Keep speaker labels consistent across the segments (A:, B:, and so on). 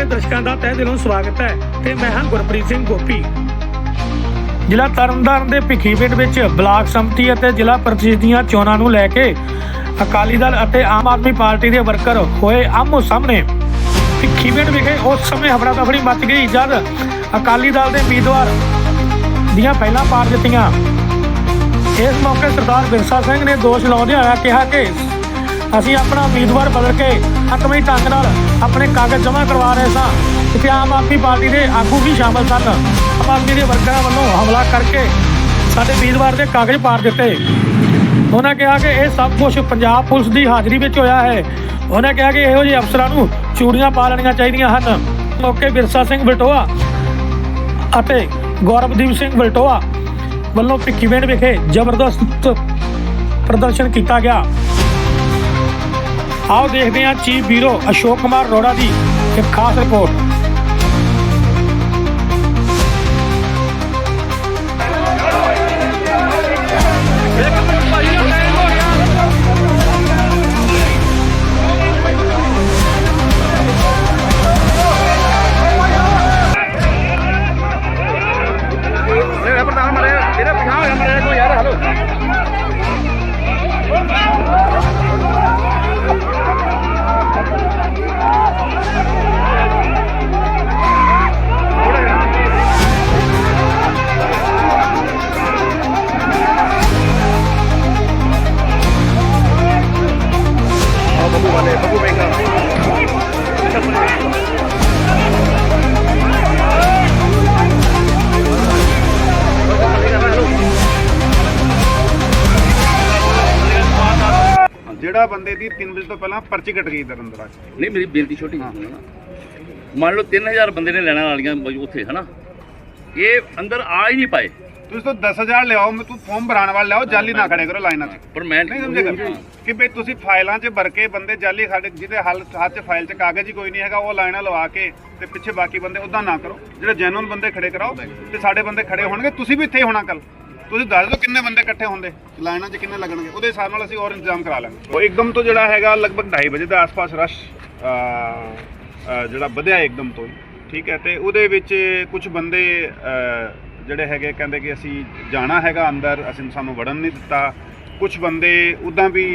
A: ਸਾਰੇ ਦਰਸ਼ਕਾਂ ਦਾ ਤਹਿ ਦਿਲੋਂ ਸਵਾਗਤ ਹੈ ਤੇ ਮੈਂ ਹਾਂ ਗੁਰਪ੍ਰੀਤ ਸਿੰਘ ਗੋਪੀ। ਜ਼ਿਲ੍ਹਾ ਤਰਨਤਾਰਨ ਦੇ ਭਿੱਖੀਵਿੰਡ ਵਿੱਚ ਬਲਾਕ ਸੰਮਤੀ ਅਤੇ ਜ਼ਿਲ੍ਹਾ ਪ੍ਰੀਸ਼ਦ ਦੀਆਂ ਚੋਣਾਂ ਨੂੰ ਲੈ ਕੇ ਅਕਾਲੀ ਦਲ ਅਤੇ ਆਮ ਆਦਮੀ ਪਾਰਟੀ ਦੇ ਵਰਕਰ ਹੋਏ ਆਮੋ ਸਾਹਮਣੇ। ਭਿੱਖੀਵਿੰਡ ਵਿਖੇ ਉਸ ਸਮੇਂ ਹਫੜਾ ਦਫੜੀ ਮਚ ਗਈ ਜਦ ਅਕਾਲੀ ਦਲ ਦੇ ਉਮੀਦਵਾਰ ਦੀਆਂ ਪਹਿਲਾਂ ਪਾਰ ਦਿੱਤੀਆਂ ਇਸ ਮੌਕੇ ਸਰਦਾਰ ਬਿਰਸਾ ਸਿੰਘ ਨੇ ਦੋਸ਼ ਲਾਉਂਦੇ ਹੋਇਆ ਕਿਹਾ ਕਿ ਅਸੀਂ ਆਪਣਾ ਉਮੀਦਵਾਰ ਬਦਲ ਕੇ ਹਕਮੀ ਢੰਗ ਨਾਲ ਆਪਣੇ ਕਾਗਜ਼ ਜਮ੍ਹਾਂ ਕਰਵਾ ਰਹੇ ਸਾਂ। ਤੇ ਆਮ ਆਦਮੀ ਪਾਰਟੀ ਦੇ ਆਗੂ ਵੀ ਸ਼ਾਮਲ ਸਨ। ਆਮ ਆਦਮੀ ਦੇ ਵਰਕਰਾਂ ਵੱਲੋਂ ਹਮਲਾ ਕਰਕੇ ਸਾਡੇ ਉਮੀਦਵਾਰ ਦੇ ਕਾਗਜ਼ ਪਾੜ ਦਿੱਤੇ। ਉਹਨਾਂ ਕਿਹਾ ਕਿ ਇਹ ਸਭ ਕੁਝ ਪੰਜਾਬ ਪੁਲਿਸ ਦੀ ਹਾਜ਼ਰੀ ਵਿੱਚ ਹੋਇਆ ਹੈ। ਉਹਨਾਂ ਕਿਹਾ ਕਿ ਇਹੋ ਜਿਹੇ ਅਫਸਰਾਂ ਨੂੰ ਚੂੜੀਆਂ ਪਾ ਲੈਣੀਆਂ ਚਾਹੀਦੀਆਂ ਹਨ। ਮੌਕੇ ਬਿਰਸਾ ਸਿੰਘ ਬਲਟੋਆ ਅਤੇ ਗੌਰਵਦੀਪ ਸਿੰਘ ਬਲਟੋਆ ਵੱਲੋਂ ਭਿੱਖੀਵਿੰਡ ਵਿਖੇ ਜ਼ਬਰਦਸਤ ਪ੍ਰਦਰਸ਼ਨ ਕੀਤਾ ਗਿਆ। ਆਓ ਦੇਖਦੇ ਹਾਂ ਚੀਫ ਬਿਊਰੋ ਅਸ਼ੋਕ ਕੁਮਾਰ ਅਰੋੜਾ ਦੀ ਇੱਕ ਖਾਸ ਰਿਪੋਰਟ।
B: ਜਿਹੜਾ ਬੰਦੇ ਦੀ 3 ਵਜੇ ਤੋਂ ਪਹਿਲਾਂ ਪਰਚੀ ਕੱਟ ਗਈ ਦਰ ਅੰਦਰ ਆ ਕੇ।
C: ਨਹੀਂ ਮੇਰੀ ਬੇਨਤੀ ਛੋਟੀ ਜਿਹੀ ਨਾ। ਮੰਨ ਲਓ 3000 ਬੰਦੇ ਨੇ ਲੈਣਾ ਵਾਲੀਆਂ ਉੱਥੇ ਹਨਾ? ਇਹ ਅੰਦਰ ਆ ਹੀ ਨਹੀਂ ਪਾਏ।
B: ਤੁਸੀਂ ਤਾਂ 10000 ਲਿਆਓ ਮੈਂ ਤੂੰ ਫਾਰਮ ਭਰਾਉਣ ਵਾਲਾ ਲਿਆਓ ਜਾਲੀ ਨਾ ਖੜੇ ਕਰੋ ਲਾਈਨਾਂ 'ਚ।
C: ਪਰ ਮੈਂ
B: ਨਹੀਂ ਸਮਝੇਗਾ ਕਿ ਬਈ ਤੁਸੀਂ ਫਾਈਲਾਂ 'ਚ ਭਰ ਕੇ ਬੰਦੇ ਜਾਲੀ ਸਾਡੇ ਜਿਹਦੇ ਹੱਲ ਹੱਥ 'ਚ ਫਾਈਲ 'ਚ ਕਾਗਜ਼ ਹੀ ਕੋਈ ਨਹੀਂ ਹੈਗਾ ਉਹ ਲਾਈਨਾਂ ਲਵਾ ਕੇ ਤੇ ਪਿੱਛੇ ਬਾਕੀ ਬੰਦੇ ਉਦਾਂ ਨਾ ਕਰੋ। ਜਿਹੜੇ ਜੈਨੂਨ ਬੰਦੇ ਖੜੇ ਕਰਾਓ ਤੇ ਸਾਡੇ ਬੰਦੇ ਖੜੇ ਹੋਣਗੇ ਤੁਸੀਂ ਵੀ ਇੱਥੇ ਹੀ ਹੋਣਾ ਕੱਲ ਤੁਸੀਂ ਦੱਸ ਦਿਓ ਕਿੰਨੇ ਬੰਦੇ ਇਕੱਠੇ ਹੁੰਦੇ? ਲਾਈਨਾਂ 'ਚ ਕਿੰਨੇ ਲੱਗਣਗੇ? ਉਹਦੇ ਹਿਸਾਬ ਨਾਲ ਅਸੀਂ ਹੋਰ ਇੰਤਜ਼ਾਮ ਕਰਾ ਲਾਂਗੇ। ਉਹ ਇੱਕਦਮ ਤੋਂ ਜਿਹੜਾ ਹੈਗਾ ਲਗਭਗ 2:30 ਵਜੇ ਦੇ ਆਸ-ਪਾਸ ਰਸ਼ ਜਿਹੜਾ ਵਧਿਆ ਇੱਕਦਮ ਤੋਂ ਠੀਕ ਹੈ, ਤੇ ਉਹਦੇ ਵਿੱਚ ਕੁਝ ਬੰਦੇ ਜਿਹੜੇ ਹੈਗੇ ਕਹਿੰਦੇ ਕਿ ਅਸੀਂ ਜਾਣਾ ਹੈਗਾ ਅੰਦਰ, ਅਸੀਂ ਸਾਨੂੰ ਵੜਨ ਨਹੀਂ ਦਿੱਤਾ। ਕੁਝ ਬੰਦੇ ਉਦਾਂ ਵੀ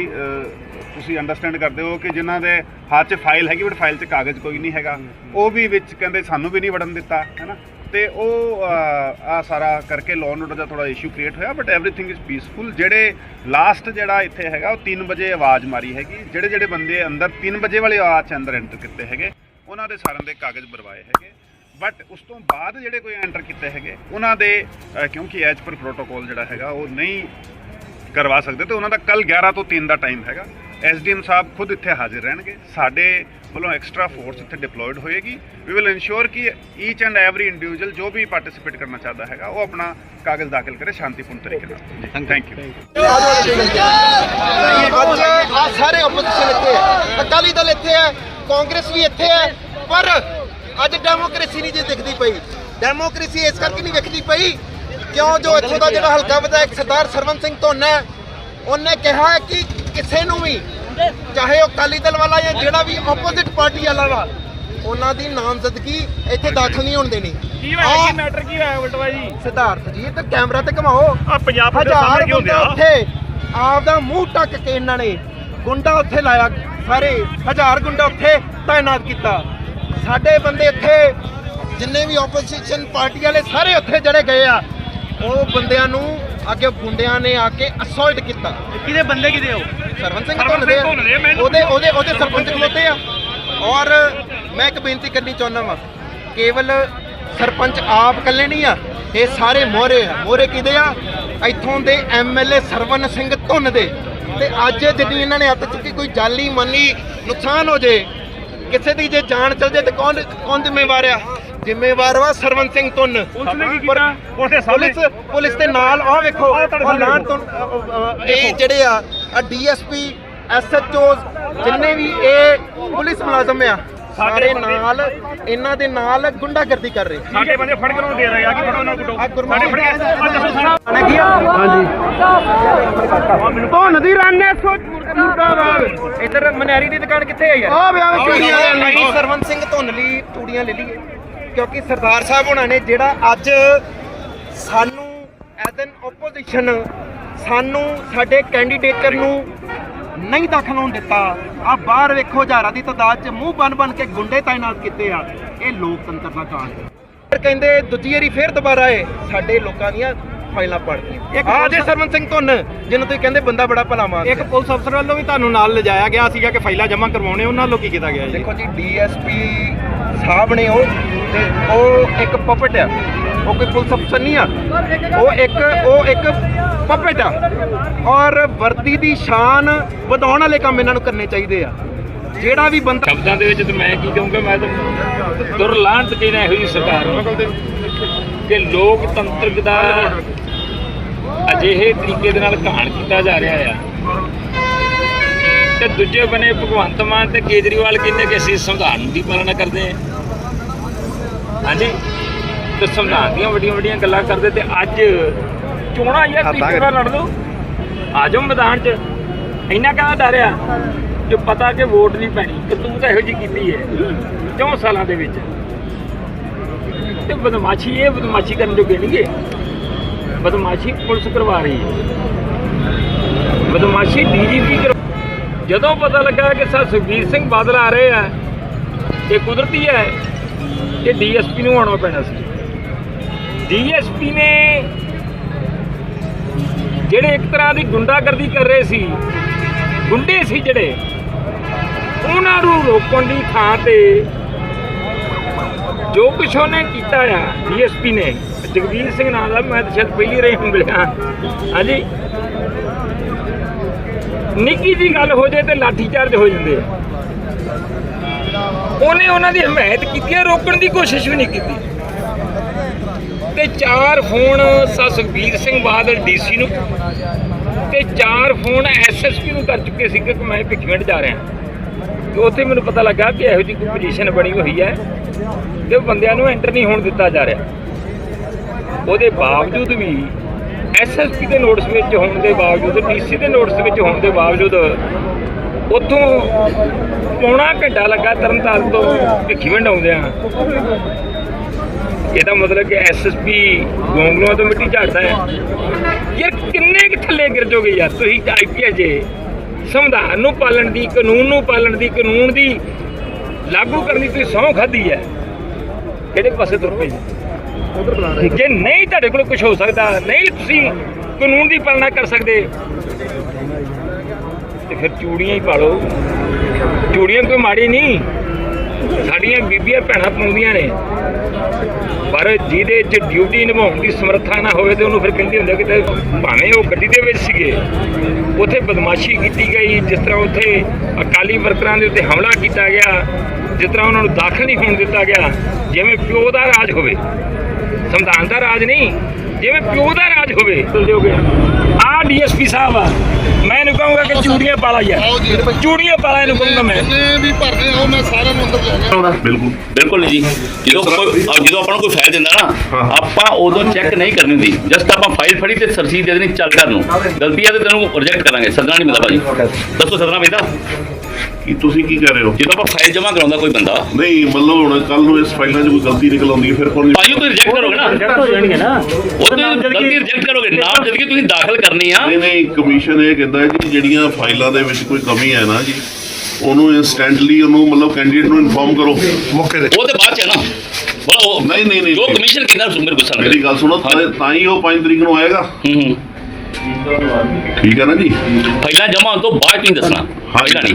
B: ਤੁਸੀਂ ਅੰਡਰਸਟੈਂਡ ਕਰਦੇ ਹੋ ਕਿ ਜਿਨ੍ਹਾਂ ਦੇ ਹੱਥ 'ਚ ਫਾਈਲ ਹੈਗੀ ਬਟ ਫਾਈਲ 'ਚ ਕਾਗਜ਼ ਕੋਈ ਨਹੀਂ ਹੈਗਾ। ਉਹ ਵੀ ਵਿੱਚ ਕਹਿੰਦੇ ਸਾਨੂੰ ਵੀ ਨਹੀਂ ਵੜਨ ਦਿੱਤਾ ਹੈਨਾ ਤੇ ਉਹ ਆ ਸਾਰਾ ਕਰਕੇ ਲੋਨ ਐਂਡ ਆਰਡਰ ਦਾ ਥੋੜਾ ਇਸ਼ੂ ਕ੍ਰੀਏਟ ਹੋਇਆ ਬਟ ਐਵਰੀਥਿੰਗ ਇਜ਼ ਪੀਸਫੁਲ ਜਿਹੜੇ ਲਾਸਟ ਜਿਹੜਾ ਇੱਥੇ ਹੈਗਾ, ਉਹ 3 ਵਜੇ ਆਵਾਜ਼ ਮਾਰੀ ਹੈਗੀ। ਜਿਹੜੇ ਜਿਹੜੇ ਬੰਦੇ ਅੰਦਰ 3 ਵਜੇ ਵਾਲੀ ਆਵਾਜ਼ 'ਚ ਅੰਦਰ ਐਂਟਰ ਕੀਤੇ ਹੈਗੇ, ਉਹਨਾਂ ਦੇ ਸਾਰਿਆਂ ਦੇ ਕਾਗਜ਼ ਬਰਵਾਏ ਹੈਗੇ। ਬਟ ਉਸ ਤੋਂ ਬਾਅਦ ਜਿਹੜੇ ਕੋਈ ਐਂਟਰ ਕੀਤੇ ਹੈਗੇ, ਉਹਨਾਂ ਦੇ ਕਿਉਂਕਿ ਐਜ ਪਰ ਪ੍ਰੋਟੋਕੋਲ ਜਿਹੜਾ ਹੈਗਾ, ਉਹ ਨਹੀਂ ਕਰਵਾ ਸਕਦੇ, ਤੇ ਉਹਨਾਂ ਦਾ ਕੱਲ 11 ਤੋਂ 3 ਦਾ ਟਾਈਮ ਹੈਗਾ। ਐਸਡੀਐਮ ਸਾਹਿਬ ਖੁਦ ਇੱਥੇ ਹਾਜ਼ਰ ਰਹਿਣਗੇ। ਸਾਡੇ ਵੱਲੋਂ ਐਕਸਟਰਾ ਫੋਰਸ ਇੱਥੇ ਡਿਪਲੋਇਡ ਹੋਏਗੀ। ਵੀ ਵਿਲ ਇਨਸ਼ੋਰ ਕਿ ਈਚ ਐਂਡ ਐਵਰੀ ਇੰਡੀਵਿਜੂਅਲ ਜੋ ਵੀ ਪਾਰਟਿਸਿਪੇਟ ਕਰਨਾ ਚਾਹਦਾ ਹੈਗਾ ਉਹ ਆਪਣਾ ਕਾਗਜ਼ ਦਾਖਲ ਕਰੇ ਸ਼ਾਂਤੀਪੂਰਨ ਤਰੀਕੇ ਨਾਲ। ਥੈਂਕ ਯੂ
D: ਅੱਜ ਆ ਸਾਰੇ ਆਪੋਜੀਸ਼ਨ ਇੱਥੇ ਹੈ। ਅਕਾਲੀ ਦਲ ਇੱਥੇ ਹੈ ਕਾਂਗਰਸ ਵੀ ਇੱਥੇ ਹੈ ਪਰ ਅੱਜ ਡੈਮੋਕ੍ਰੇਸੀ ਨਹੀਂ ਜੇ ਦਿਖਦੀ ਪਈ। ਡੈਮੋਕ੍ਰੇਸੀ ਇਸ ਕਰਕੇ ਨਹੀਂ ਵਿਖਦੀ ਪਈ ਕਿਉਂ ਜੋ ਇੱਥੋਂ ਦਾ ਜਿਹੜਾ ਹਲਕਾ ਵਿਧਾਇਕ ਸਰਦਾਰ ਸਰਵਨ ਸਿੰਘ ਧੁੰਨ ਉਹਨੇ ਕਿਹਾ ਹੈ ਕਿ ਕਿਸੇ ਨੂੰ ਵੀ? ਚਾਹੇ ਉਹ ਅਕਾਲੀ ਦਲ ਵਾਲਾ ਜਾਂ ਜਿਹੜਾ ਵੀ ਆਪੋਜ਼ਿਟ ਪਾਰਟੀ ਵਾਲਾ ਵਾ ਉਹਨਾਂ ਦੀ ਨਾਮਜ਼ਦਗੀ ਇੱਥੇ ਦਾਖਲ ਨਹੀਂ ਹੋਣ ਦੇਣੀ। ਕੀ ਹੋਇਆ ਕੀ ਮੈਟਰ ਕੀ ਹੋਇਆ ਬਲਟਵਾ ਜੀ? ਸਿਧਾਰਥ ਜੀ ਤਾਂ ਕੈਮਰਾ ਤੇ ਘਮਾਓ।
A: ਆ ਪੰਜਾਬ
D: ਹਜ਼ਾਰ ਗੁੰਡਾ ਉੱਥੇ ਆਪਦਾ ਮੂੰਹ ਟੱਕ ਕੇ ਇਹਨਾਂ ਨੇ ਗੁੰਡਾ ਉੱਥੇ ਲਾਇਆ ਸਾਰੇ ਹਜ਼ਾਰ ਗੁੰਡਾ ਉੱਥੇ ਤਾਇਨਾਤ ਕੀਤਾ। ਸਾਡੇ ਬੰਦੇ ਇੱਥੇ ਜਿੰਨੇ ਵੀ ਆਪੋਜੀਸ਼ਨ ਪਾਰਟੀ ਵਾਲੇ ਸਾਰੇ ਉੱਥੇ ਜਿਹੜੇ ਗਏ ਆ ਉਹ ਬੰਦਿਆਂ ਨੂੰ ਅੱਗੇ ਗੁੰਡਿਆਂ ਨੇ ਆ ਕੇ ਅਸੌਲਟ ਕੀਤਾ।
A: ਕਿਹਦੇ ਬੰਦੇ ਕਿਹਦੇ ਹੋ
D: ਸਰਵਨ ਸਿੰਘ ਧੁੰਨ ਦੇ ਆ। ਉਹਦੇ ਉਹਦੇ ਉਹਦੇ ਸਰਪੰਚ ਖਲੋਤੇ ਆ। ਔਰ ਮੈਂ ਇੱਕ ਬੇਨਤੀ ਕਰਨੀ ਚਾਹੁੰਦਾ ਵਾਂ ਕੇਵਲ ਸਰਪੰਚ ਆਪ ਇਕੱਲੇ ਨਹੀਂ ਆ ਇਹ ਸਾਰੇ ਮੋਹਰੇ ਆ। ਮੋਹਰੇ ਕਿਹਦੇ ਆ? ਇੱਥੋਂ ਦੇ ਐਮਐਲਏ ਸਰਵਨ ਸਿੰਘ ਧੁੰਨ ਦੇ। ਤੇ ਅੱਜ ਜਿਹੜੀ ਇਹਨਾਂ ਨੇ ਹੱਥ ਚੁੱਕੀ ਕੋਈ ਜਾਲੀ ਮਾਨੀ ਨੁਕਸਾਨ ਹੋ ਜੇ ਕਿਸੇ ਦੀ ਜੇ ਜਾਨ ਚਲ ਜੇ ਤੇ ਕੌਣ ਕੌਣ ਜ਼ਿੰਮੇਵਾਰ ਆ? ਜ਼ਿੰਮੇਵਾਰ ਵਾ ਸਰਵਨ ਸਿੰਘ ਧੁੰਨ।
A: ਉਸਦੇ
D: ਪੁਲਿਸ ਪੁਲਿਸ ਦੇ ਨਾਲ ਆਹ ਵੇਖੋ ਉਹ ਲਾਂ ਤੋਂ ਅ, ਅ, ਅ, ਇਹ ਜਿਹੜੇ ਆ ਆ ਡੀਐਸਪੀ ਐਸਐਚਓਸ ਜਿੰਨੇ ਵੀ ਇਹ ਪੁਲਿਸ ਮੁਲਾਜ਼ਮ ਆ ਸਾਰੇ ਨਾਲ ਇਹਨਾਂ ਦੇ ਨਾਲ ਗੁੰਡਾਗਰਦੀ ਕਰ ਰਹੇ।
A: ਸਾਡੇ ਬੰਦੇ ਫੜ ਕੇ ਉਹਨੂੰ ਦੇ ਰਹੇ ਆ ਕਿ ਫੜੋ ਨਾ ਕੁੱਟੋ।
D: ਆ ਗੁਰਮੁਖ
A: ਸਾਡੇ ਫੜ ਕੇ ਆ
D: ਹਾਂਜੀ। ਧੁੰਨ ਦੀ ਰੰਨ ਸੋਚ
E: ਮੁਰਦਾਬਾਦ ਇੱਧਰ ਮਨਿਆਰੀ ਦੀ ਦੁਕਾਨ ਕਿੱਥੇ ਹੈ ਯਾਰ?
D: ਆ ਬਿਆਨ ਭਾਈ ਸਰਵੰਤ ਸਿੰਘ ਧੁੰਨਲੀ ਤੂੜੀਆਂ ਲੈ ਲਈਏ। ਕਿਉਂਕਿ ਸਰਦਾਰ ਸਾਹਿਬ ਉਹਨਾਂ ਨੇ ਜਿਹੜਾ ਅੱਜ ਸਾਨੂੰ ਐਜ਼ ਐਨ ਆਪੋਜੀਸ਼ਨ ਸਾਨੂੰ ਸਾਡੇ ਕੈਂਡੀਡੇਟਰ ਨੂੰ ਨਹੀਂ ਦਾਖਲ ਹੋਣ ਦਿੱਤਾ ਆ ਬਾਹਰ ਵੇਖੋ ਹਜ਼ਾਰਾਂ ਦੀ ਤਾਦਾਦ 'ਚ ਮੂੰਹ ਬਨ ਬਨ ਕੇ ਗੁੰਡੇ ਤਾਇਨਾਤ ਕੀਤੇ ਆ, ਇਹ ਲੋਕਤੰਤਰ ਦਾ ਕਾਂਡ ਹੈ। ਫਿਰ ਕਹਿੰਦੇ ਦੂਜੀ ਵਾਰੀ ਫੇਰ ਦੁਬਾਰਾ ਏ ਸਾਡੇ ਲੋਕਾਂ ਦੀਆਂ ਫਾਈਲਾਂ ਪੜਦੀਆਂ ਆ ਜੇ ਸਰਵੰਤ ਸਿੰਘ ਧੁੰਨ ਜਿਹਨੂੰ ਤੁਸੀਂ ਕਹਿੰਦੇ ਬੰਦਾ ਬੜਾ ਭਲਾ ਮਾਨਦਾ
E: ਇੱਕ ਪੁਲਿਸ ਅਫਸਰ ਵੱਲੋਂ ਵੀ ਤੁਹਾਨੂੰ ਨਾਲ ਲਿਜਾਇਆ ਗਿਆ ਸੀਗਾ ਕਿ ਫਾਈਲਾਂ ਜਮ੍ਹਾਂ ਕਰਵਾਉਣੇ ਉਹਨਾਂ ਵੱਲੋਂ ਕੀ ਕੀਤਾ ਗਿਆ ਜੀ?
D: ਦੇਖੋ ਜੀ ਡੀਐਸਪੀ ਸਾਹਿਬ ਨੇ ਉਹ ਤੇ ਉਹ ਇੱਕ ਪਪਟ ਆ। ਉਹ ਕੋਈ ਪੁਲਿਸ ਅਫਸਰ ਨਹੀਂ ਆ। ਉਹ ਇੱਕ ਉਹ ਇੱਕ ਪਪਟ ਆ। ਔਰ ਵਰਦੀ ਦੀ ਸ਼ਾਨ ਵਧਾਉਣ ਵਾਲੇ ਕੰਮ ਇਹਨਾਂ ਨੂੰ ਕਰਨੇ ਚਾਹੀਦੇ ਆ। ਜਿਹੜਾ ਵੀ ਬੰਦਾ
F: ਸ਼ਬਦਾਂ ਦੇ ਵਿੱਚ ਤੇ ਮੈਂ ਕੀ ਕਹੂੰਗਾ ਮੈਂ ਤਾਂ ਦੁਰਲਾਂਤ ਕਹਿਣਾ ਇਹੋ ਸਰਕਾਰ ਕਿ ਲੋਕਤੰਤਰ ਦਾ ਅਜਿਹੇ ਤਰੀਕੇ ਦੇ ਨਾਲ ਘਾਣ ਕੀਤਾ ਜਾ ਰਿਹਾ ਆ। ਤੇ ਦੂਜੇ ਬਨੇ ਭਗਵੰਤ ਮਾਨ ਤੇ ਕੇਜਰੀਵਾਲ ਕਹਿੰਦੇ ਕਿ ਅਸੀਂ ਸੰਵਿਧਾਨ ਦੀ ਪਾਲਣਾ ਕਰਦੇ ਹਾਂ ਹਾਂਜੀ? ਤੇ ਸੰਵਿਧਾਨ ਦੀਆਂ ਵੱਡੀਆਂ ਵੱਡੀਆਂ ਗੱਲਾਂ ਕਰਦੇ ਤੇ ਅੱਜ ਚੋਣਾਂ ਯਾਰ ਤੀਜੀ ਵਾਰ ਲੜ ਲਓ। ਆ ਜਾਓ ਮੈਦਾਨ 'ਚ। ਇੰਨਾ ਕਾਹਦਾ ਡਰਿਆ ਜੋ ਪਤਾ ਕਿ ਵੋਟ ਨਹੀਂ ਪੈਣੀ ਕਿ ਤੂੰ ਤਾਂ ਇਹੋ ਜਿਹੀ ਕੀਤੀ ਹੈ ਚੌਂ ਸਾਲਾਂ ਦੇ ਵਿੱਚ। ਤੇ ਬਦਮਾਸ਼ੀ ਇਹ ਬਦਮਾਸ਼ੀ ਕਰਨ ਜੋਗੇ ਨਹੀਂਗੇ ਬਦਮਾਸ਼ੀ ਪੁਲਿਸ ਕਰਵਾ ਰਹੀ ਹੈ। ਬਦਮਾਸ਼ੀ ਡੀਜੀਪੀ ਕਰ ਜਦੋਂ ਪਤਾ ਲੱਗਾ ਕਿ ਸਰ ਸੁਖਬੀਰ ਸਿੰਘ ਬਾਦਲ ਆ ਰਹੇ ਆ, ਇਹ ਕੁਦਰਤੀ ਹੈ ਕਿ ਡੀਐਸਪੀ ਨੂੰ ਆਉਣਾ ਪੈਣਾ ਸੀ। ਡੀਐਸਪੀ ਨੇ ਜਿਹੜੇ ਇੱਕ ਤਰ੍ਹਾਂ ਦੀ ਗੁੰਡਾਗਰਦੀ ਕਰ ਰਹੇ ਸੀ, ਗੁੰਡੇ ਸੀ ਜਿਹੜੇ, ਉਹਨਾਂ ਨੂੰ ਰੋਕਣ ਦੀ ਥਾਂ ਤੇ ਜੋ ਕੁਛ ਉਹਨੇ ਕੀਤਾ ਆ, ਡੀਐਸਪੀ ਨੇ ਜਗਵੀਰ ਸਿੰਘ ਨਾਂ ਦਾ, ਮੈਂ ਤਾਂ ਸ਼ਾਇਦ ਪਹਿਲੀ ਰਹੀ ਹੂੰ ਮਿਲਿਆ ਹਾਂਜੀ। ਨਿੱਕੀ ਜੀ ਗੱਲ ਹੋ ਜੇ ਤੇ ਲਾਠੀ ਚਾਰਜ ਹੋ ਜਾਂਦੇ ਉਹਨੇ ਉਹਨਾਂ ਦੀ ਹਮਾਇਤ ਕੀਤੀ ਹੈ ਰੋਕਣ ਦੀ ਕੋਸ਼ਿਸ਼ ਵੀ ਨਹੀਂ ਕੀਤੀ। ਤੇ ਚਾਰ ਫੋਨ ਸਾ ਸੁਖਬੀਰ ਸਿੰਘ ਬਾਦਲ ਡੀਸੀ ਨੂੰ, ਤੇ ਚਾਰ ਫੋਨ ਐਸਐਸਪੀ ਨੂੰ ਕਰ ਚੁੱਕੇ ਸੀ ਕਿ ਮੈਂ ਭਿੱਖੀਵਿੰਡ ਜਾ ਰਿਹਾ। ਤੇ ਉੱਥੇ ਮੈਨੂੰ ਪਤਾ ਲੱਗਾ ਕਿ ਇਹੋ ਜਿਹੀ ਕੋਈ ਪੋਜੀਸ਼ਨ ਬਣੀ ਹੋਈ ਹੈ, ਤੇ ਬੰਦਿਆਂ ਨੂੰ ਐਂਟਰ ਨਹੀਂ ਹੋਣ ਦਿੱਤਾ ਜਾ ਰਿਹਾ। ਉਹਦੇ ਬਾਵਜੂਦ ਵੀ ਐਸਐਸਪੀ ਦੇ ਨੋਟਿਸ ਵਿੱਚ ਹੋਣ ਦੇ ਬਾਵਜੂਦ ਡੀਸੀ ਦੇ ਨੋਟਿਸ ਵਿੱਚ ਹੋਣ ਦੇ ਬਾਵਜੂਦ ਉੱਥੋਂ ਪੌਣਾ ਘੰਟਾ ਲੱਗਾ ਤਰਨਤਾਰਨ ਤੋਂ ਭਿੱਖੀਵਿੰਡ ਆਉਂਦਿਆਂ ਇਹਦਾ ਮਤਲਬ ਕਿ ਐਸਐਸਪੀ ਗੋਂਗਲੂਆਂ ਤੋਂ ਮਿੱਟੀ ਝਾੜਦਾ ਹੈ। ਯਾਰ ਕਿੰਨੇ ਕਿ ਥੱਲੇ ਗਿਰ ਜੋਗੇ ਯਾਰ? ਤੁਸੀਂ ਆਈਪੀਐਸ ਜੇ। ਸੰਵਿਧਾਨ ਨੂੰ ਪਾਲਣ ਦੀ, ਕਾਨੂੰਨ ਨੂੰ ਪਾਲਣ ਦੀ, ਕਾਨੂੰਨ ਦੀ ਲਾਗੂ ਕਰਨ ਦੀ ਤੁਸੀਂ ਸਹੁੰ ਖਾਧੀ ਹੈ। ਕਿਹੜੇ ਪਾਸੇ ਤੁਰ ਪਏ? ਜੀ? ਜੇ ਨਹੀਂ ਤੁਹਾਡੇ ਕੋਲ ਕੁਝ ਹੋ ਸਕਦਾ। ਨਹੀਂ, ਤੁਸੀਂ ਕਾਨੂੰਨ ਦੀ ਪਾਲਣਾ ਕਰ ਸਕਦੇ। ਤੇ ਫਿਰ ਚੂੜੀਆਂ ਹੀ ਪਾ ਲਓ। ਚੂੜੀਆਂ ਕੋਈ ਮਾੜੀ ਨਹੀਂ। ਸਾਡੀਆਂ ਬੀਬੀਆਂ ਭੈਣਾਂ ਪਾਉਂਦੀਆਂ ਨੇ। ਪਰ ਜਿਹਦੇ 'ਚ ਡਿਊਟੀ ਨਿਭਾਉਣ ਦੀ ਸਮਰੱਥਾ ਨਾ ਹੋਵੇ ਤੇ ਉਹਨੂੰ ਫਿਰ ਕਹਿੰਦੇ ਹੁੰਦੇ ਕਿ ਤੇ ਭਾਵੇਂ ਉਹ ਗੱਡੀ ਦੇ ਵਿੱਚ ਸੀਗੇ, ਉੱਥੇ ਬਦਮਾਸ਼ੀ ਕੀਤੀ ਗਈ, ਜਿਸ ਤਰ੍ਹਾਂ ਉੱਥੇ ਅਕਾਲੀ ਵਰਕਰਾਂ ਦੇ ਉੱਤੇ ਹਮਲਾ ਕੀਤਾ ਗਿਆ, ਜਿਸ ਤਰ੍ਹਾਂ ਉਹਨਾਂ ਨੂੰ ਦਾਖਲ ਨਹੀਂ ਹੋਣ ਦਿੱਤਾ ਗਿਆ, ਜਿਵੇਂ ਪਿਓ ਦਾ ਰਾਜ ਹੋਵੇ। ਸੰਵਿਧਾਨ ਦਾ ਰਾਜ ਨਹੀਂ ਜਿਵੇਂ ਪਿਓ ਦਾ ਰਾਜ ਹੋਵੇ। ਆ ਡੀਐਸਪੀ ਸਾਹਿਬ ਆ। ਮੈਂ ਇਹਨੂੰ ਕਹੂੰਗਾ ਕਿ ਚੂੜੀਆਂ ਪਾਲਾ ਯਾਰ। ਚੂੜੀਆਂ ਪਾਲਾ ਇਹਨੂੰ ਕਹੂੰਗਾ ਮੈਂ।
G: ਬਿਲਕੁਲ।
C: ਬਿਲਕੁਲ ਨਹੀਂ ਜੀ। ਜਦੋਂ ਜਦੋਂ ਆਪਾਂ ਨੂੰ ਕੋਈ ਫਾਈਲ ਦਿੰਦਾ ਨਾ ਆਪਾਂ ਉਦੋਂ ਚੈੱਕ ਨਹੀਂ ਕਰਨੀ ਹੁੰਦੀ। ਜਸਟ ਆਪਾਂ ਫਾਈਲ ਫੜੀ ਤੇ ਸਰਸੀ ਦੇ ਦੇਣੀ ਚੱਲ ਕਰ ਨੂੰ। ਗਲਤੀ ਆ ਤੇ ਤੈਨੂੰ ਰਿਜੈਕਟ ਕਰਾਂਗੇ। ਸੱਦਣਾ ਨਹੀਂ ਮਿਲਦਾ ਭਾਜੀ। ਦੱਸੋ ਸੱਦਣਾ ਮਿਲਦਾ
G: ਕੀ ਤੁਸੀਂ ਕੀ ਕਰ ਰਹੇ ਹੋ?
C: ਜਦੋਂ ਆਪਾਂ ਫਾਈਲ ਜਮ੍ਹਾਂ ਕਰਾਉਂਦਾ ਕੋਈ ਬੰਦਾ।
G: ਨਹੀਂ ਮਤਲਬ ਹੁਣ ਕੱਲ ਨੂੰ ਇਸ ਫਾਈਲਾਂ 'ਚ ਕੋਈ ਗਲਤੀ ਨਿਕਲ ਆਉਂਦੀ ਹੈ ਫਿਰ ਕੋਣ
C: ਭਾਜੀ ਉਹ ਤੁਸੀਂ ਰਿਜੈਕਟ ਕਰੋਗੇ ਨਾ?
F: ਰਿਜੈਕਟ ਹੋ ਜਾਣਗੇ ਨਾ।
C: ਉਹ ਤੁਸੀਂ ਗਲਤੀ ਰਿਜੈਕਟ ਕਰੋਗੇ। ਨਾਮ ਜਦ ਕਿ ਤੁਸੀਂ ਦਾਖਲ ਕਰਨੀ ਆ।
G: ਨਹੀਂ ਨਹੀਂ ਕਮਿਸ਼ਨ ਇਹ ਕਹਿੰਦਾ ਹੈ ਕਿ ਜਿਹੜੀਆਂ ਫਾਈਲਾਂ ਦੇ ਵਿੱਚ ਕੋਈ ਕਮੀ ਹੈ ਨਾ ਜੀ ਉਹਨੂੰ ਇਨਸਟੈਂਟਲੀ ਉਹਨੂੰ ਮਤਲਬ ਕੈਂਡੀਡੇਟ ਨੂੰ ਇਨਫੋਰਮ ਕਰੋ। ਮੌਕੇ ਤੇ।
C: ਉਹ ਤੇ ਬਾਅਦ ਚ ਹੈ ਨਾ। ਉਹ
G: ਨਹੀਂ, ਨਹੀਂ, ਨਹੀਂ,
C: ਜੋ। ਕਮਿਸ਼ਨ ਕਿੰਨਾ ਮੇਰੇ ਗੁੱਸਾ
G: ਮੇਰੀ ਗੱਲ ਸੁਣੋ ਤਾਂ ਤਾਂ ਹੀ ਉਹ 5 ਤਰੀਕ ਨੂੰ ਆਏਗਾ।
C: ਹੂੰ ਹੂੰ।
G: ਠੀਕ ਹੈ ਨਾ ਜੀ?
C: ਫਾਈਲਾਂ ਜਮ੍ਹਾਂ ਹੋਣ ਤੋਂ ਬਾਅਦ ਤੁਸੀਂ ਦੱਸਣਾ। ਪਹਿਲਾਂ ਨਹੀਂ।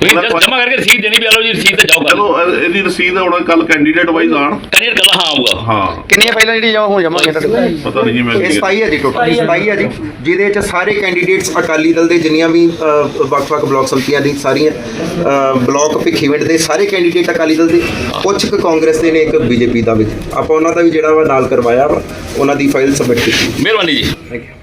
C: ਤੁਸੀਂ
G: ਪਹਿਲਾਂ
C: ਜਮ੍ਹਾਂ ਕਰਕੇ ਰਸੀਦ ਦੇਣੀ ਵੀ ਆ ਲਓ ਜੀ ਰਸੀਦ ਤੇ ਜਾਓ
G: ਚਲੋ ਇਹ- ਇਹਦੀ ਰਸੀਦ ਹੁਣ ਕੱਲ ਕੈਂਡੀਡੇਟ ਵਾਈਜ਼ ਆਣ
C: ਕਰੀਅਰ ਕੱਲਾ ਹਾਂ ਆਊਗਾ।
G: ਹਾਂ।
D: ਕਿੰਨੀਆਂ ਫਾਈਲਾਂ ਜਿਹੜੀਆਂ ਜਮ੍ਹਾਂ ਹੋ ਜਾਵਾਂਗੇ ਤੁਹਾਡੇ ਕੋਲ?
G: ਪਤਾ ਨਹੀਂ ਜੀ ਮੈਂ
D: ਇਹ 27 ਹੈ ਜੀ ਟੋਟਲ 27 ਹੈ ਜੀ। ਜਿਹਦੇ ਚ ਸਾਰੇ ਕੈਂਡੀਡੇਟਸ ਅਕਾਲੀ ਦਲ ਦੇ ਜਿੰਨੀਆਂ ਵੀ ਅ, ਵੱਖ-ਵੱਖ ਬਲਾਕ ਸੰਮਤੀਆਂ ਦੀ ਸਾਰੀਆਂ ਅ, ਬਲਾਕ ਭਿੱਖੀਵਿੰਡ ਦੇ ਸਾਰੇ ਕੈਂਡੀਡੇਟ ਅਕਾਲੀ ਦਲ ਦੇ ਕੁਝ ਕੁ ਕਾਂਗਰਸ ਦੇ ਨੇ ਇੱਕ ਬੀਜੇਪੀ ਦਾ ਵਿੱਚ ਆਪਾਂ ਉਹਨਾਂ ਦਾ ਵੀ ਜਿਹੜਾ ਵਾ ਨਾਲ ਕਰਵਾਇਆ ਵਾ ਉਹਨਾਂ ਦੀ ਫਾਈਲ ਸਬਮਿਟ ਕੀਤੀ।
C: ਮਿਹਰਬਾਨੀ ਜੀ।
D: Thank you